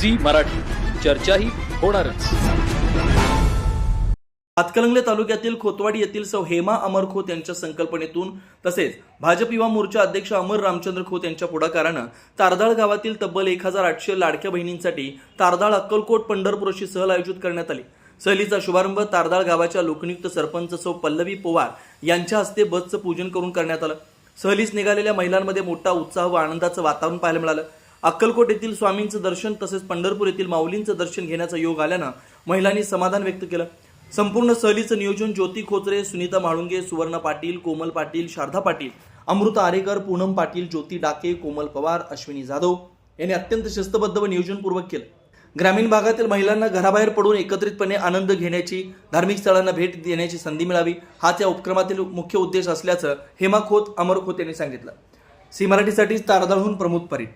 Zee Marathi. चर्चाही होणारच. हातकलंगले तालुक्यातील खोतवाडी येथील सौ हेमा अमर खोत यांच्या संकल्पनेतून तसेच भाजप युवा मोर्चा अध्यक्ष अमर रामचंद्र खोत यांच्या पुढाकारानं तारदाळ गावातील तब्बल एक हजार आठशे लाडक्या बहिणींसाठी तारदाळ अक्कलकोट पंढरपूर अशी सहल आयोजित करण्यात आली. सहलीचा शुभारंभ तारदाळ गावाच्या लोकनियुक्त सरपंच सौ पल्लवी पोवार यांच्या हस्ते बसचं पूजन करून करण्यात आलं. सहलीस निघालेल्या महिलांमध्ये मोठा उत्साह व आनंदाचं वातावरण पाहायला मिळालं. अक्कलकोट येथील स्वामींचं दर्शन तसेच पंढरपूर येथील माऊलींचं दर्शन घेण्याचा योग आल्यानं महिलांनी समाधान व्यक्त केलं. संपूर्ण सहलीचं नियोजन ज्योती खोचरे सुनीता म्हाळुंगे सुवर्णा पाटील कोमल पाटील शारदा पाटील अमृता आरेकर पूनम पाटील ज्योती डाके कोमल पवार अश्विनी जाधव यांनी अत्यंत शिस्तबद्ध व नियोजनपूर्वक केलं. ग्रामीण भागातील महिलांना घराबाहेर पडून एकत्रितपणे आनंद घेण्याची धार्मिक स्थळांना भेट देण्याची संधी मिळावी हाच या उपक्रमातील मुख्य उद्देश असल्याचं हेमा खोत अमर खोत यांनी सांगितलं. सी मराठीसाठी तारदाळहून प्रमोद परीट.